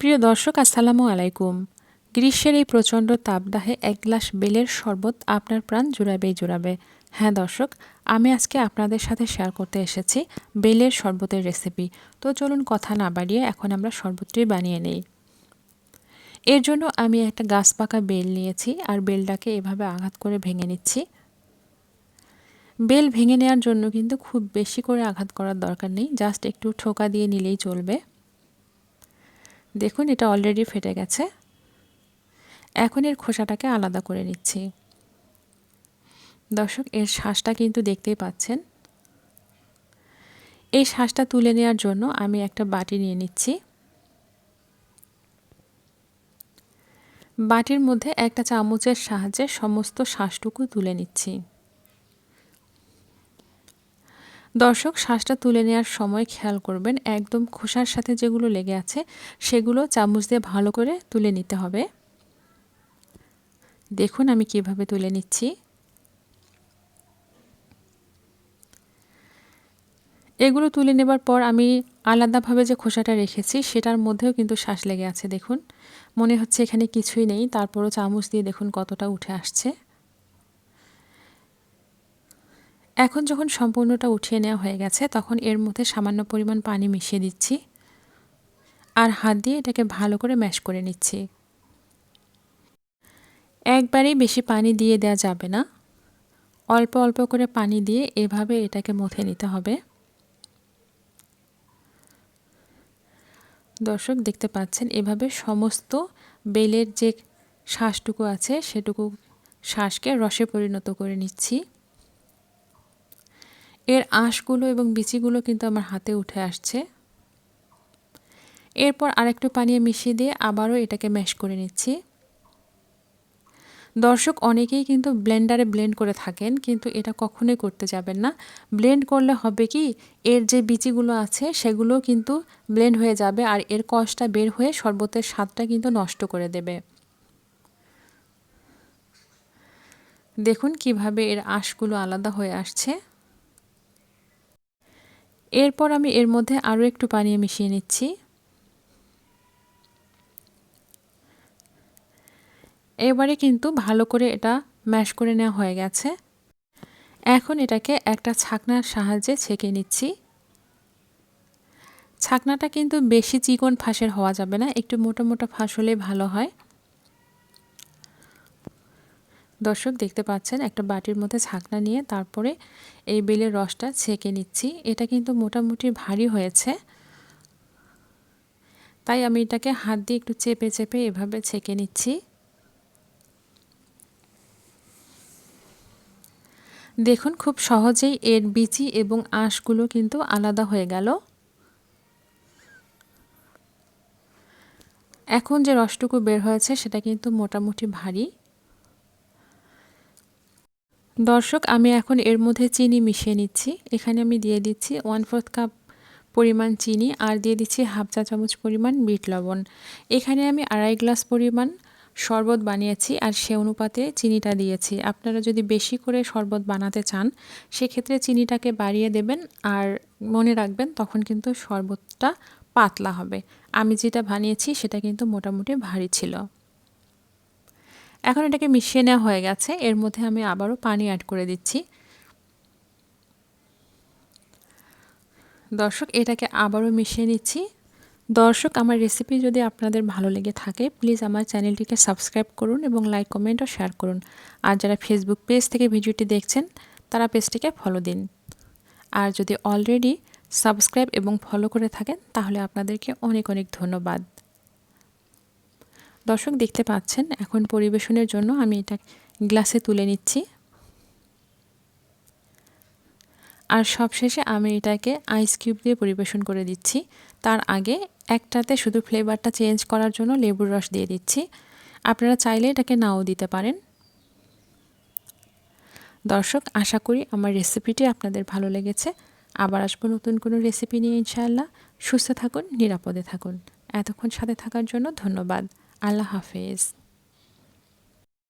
প্রিয় দর্শক, আসসালামু আলাইকুম। গ্রীষ্মের এই প্রচণ্ড তাপদাহে এক গ্লাস বেলের শরবত আপনার প্রাণ জুড়াবেই জুড়াবে। হ্যাঁ দর্শক, আমি আজকে আপনাদের সাথে শেয়ার করতে এসেছি বেলের শরবতের রেসিপি তো চলুন কথা না বাড়িয়ে এখন আমরা শরবতটি বানিয়ে নেই। এর জন্য আমি একটা গাছ পাকা বেল নিয়েছি আর বেলটাকে এভাবে আঘাত করে ভেঙে নিচ্ছি। বেল ভেঙে নেওয়ার জন্য কিন্তু খুব বেশি করে আঘাত করার দরকার নেই, জাস্ট একটু ঠোকা দিয়ে নিলেই চলবে। দেখুন, এটা অলরেডি ফেটে গেছে। এখন এর খোসাটাকে আলাদা করে নিচ্ছি। দর্শক, এর শ্বাসটা কিন্তু দেখতেই পাচ্ছেন। এই শ্বাসটা তুলে নেওয়ার জন্য আমি একটা বাটি নিয়ে নিচ্ছি। বাটির মধ্যে একটা চামচের সাহায্যে সমস্ত শ্বাসটুকু তুলে নিচ্ছি। দর্শক, শ্বাসটা তুলে নেওয়ার সময় খেয়াল করবেন, একদম খোসার সাথে যেগুলো লেগে আছে, সেগুলো চামচ দিয়ে ভালো করে তুলে নিতে হবে। দেখুন আমি কীভাবে তুলে নিচ্ছি। এগুলো তুলে নেবার পর আমি আলাদাভাবে যে খোসাটা রেখেছি, সেটার মধ্যেও কিন্তু শ্বাস লেগে আছে, দেখুন। মনে হচ্ছে এখানে কিছুই নেই, তারপরও চামচ দিয়ে দেখুন কতটা উঠে আসছে। এখন যখন সম্পূর্ণটা উঠিয়ে নেওয়া হয়ে গেছে, তখন এর মধ্যে সামান্য পরিমাণ পানি মিশিয়ে দিচ্ছি আর হাত দিয়ে এটাকে ভালো করে ম্যাশ করে নিচ্ছি। একবারেই বেশি পানি দিয়ে দেওয়া যাবে না। অল্প অল্প করে পানি দিয়ে এভাবে এটাকে মথে নিতে হবে। দর্শক, দেখতে পাচ্ছেন, এভাবে সমস্ত বেলের যে শ্বাসটুকু আছে, সেটুকু শ্বাসকে রসে পরিণত করে নিচ্ছি। এর আঁশগুলো এবং বিচিগুলো কিন্তু আমার হাতে উঠে আসছে। এরপর আরেকটু পানি মিশিয়ে দিয়ে আবারও এটাকে ম্যাশ করে নিচ্ছি। দর্শক অনেকেই কিন্তু ব্লেন্ডারে ব্লেন্ড করে থাকেন, কিন্তু এটা কখনোই করতে যাবেন না। ব্লেন্ড করলে হবে কি, এর যে বিচিগুলো আছে সেগুলো কিন্তু ব্লেন্ড হয়ে যাবে আর এর কষটা বের হয়ে শরবতের স্বাদটা কিন্তু নষ্ট করে দেবে। দেখুন কীভাবে এর আঁশগুলো আলাদা হয়ে আসছে। এরপর আমি এর মধ্যে আরও একটু পানি মিশিয়ে নিচ্ছি। এবারে কিন্তু ভালো করে এটা ম্যাশ করে নেওয়া হয়ে গেছে। এখন এটাকে একটা ছাকনার সাহায্যে ছেঁকে নিচ্ছি। ছাকনাটা কিন্তু বেশি চিকন ফাঁসের হওয়া যাবে না, একটু মোটা মোটা ফাঁস হলে ভালো হয়। দর্শক দেখতে পাচ্ছেন, একটা বাটির মধ্যে ছাকনা নিয়ে তারপরে এই বেলের রসটা ছেঁকে নিচ্ছি। এটা কিন্তু মোটামুটি ভারী হয়েছে। তাই আমি এটাকে হাত দিয়ে একটু চেপে চেপে এভাবে ছেঁকে নিচ্ছি। দেখুন, খুব সহজেই এর বিচি এবং আঁশগুলো কিন্তু আলাদা হয়ে গেল। এখন যে রসটুকু বের হয়েছে, সেটা কিন্তু মোটামুটি ভারী। দর্শক, আমি এখন এর মধ্যে চিনি মিশিয়ে নিচ্ছি। এখানে আমি দিয়ে দিচ্ছি ওয়ান ফোর্থ কাপ পরিমাণ চিনি আর দিয়ে দিচ্ছি হাফ চা চামচ পরিমাণ বিট লবণ। এখানে আমি আড়াই গ্লাস পরিমাণ শরবত বানিয়েছি আর সে অনুপাতে চিনিটা দিয়েছি। আপনারা যদি বেশি করে শরবত বানাতে চান, সেক্ষেত্রে চিনিটাকে বাড়িয়ে দেবেন আর মনে রাখবেন তখন কিন্তু শরবতটা পাতলা হবে। আমি যেটা বানিয়েছি সেটা কিন্তু মোটামুটি ভারী ছিল। এখন এটাকে মিশিয়ে নেওয়া হয়ে গেছে। এর মধ্যে আমি আবারও পানি অ্যাড করে দিচ্ছি। দর্শক, এটাকে আবারও মিশিয়ে নিচ্ছি। দর্শক, আমার রেসিপি যদি আপনাদের ভালো লেগে থাকে প্লিজ আমার চ্যানেলটিকে সাবস্ক্রাইব করুন এবং লাইক কমেন্ট ও শেয়ার করুন। আর যারা ফেসবুক পেজ থেকে ভিডিওটি দেখছেন, তারা পেজটিকে ফলো দিন। আর যদি অলরেডি সাবস্ক্রাইব এবং ফলো করে থাকেন, তাহলে আপনাদেরকে অনেক অনেক ধন্যবাদ। দর্শক দেখতে পাচ্ছেন, এখন পরিবেশনের জন্য আমি এটা গ্লাসে তুলে নিচ্ছি। আর সবশেষে আমি এটাকে আইস কিউব দিয়ে পরিবেশন করে দিচ্ছি। তার আগে একটাতে শুধু ফ্লেভারটা চেঞ্জ করার জন্য লেবুর রস দিয়ে দিচ্ছি। আপনারা চাইলে এটাকে নাও দিতে পারেন। দর্শক, আশা করি আমার রেসিপিটি আপনাদের ভালো লেগেছে। আবার আসব নতুন কোনো রেসিপি নিয়ে, ইনশাআল্লাহ। সুস্থ থাকুন, নিরাপদে থাকুন। এতক্ষণ সাথে থাকার জন্য ধন্যবাদ। আল্লাহ হাফেজ।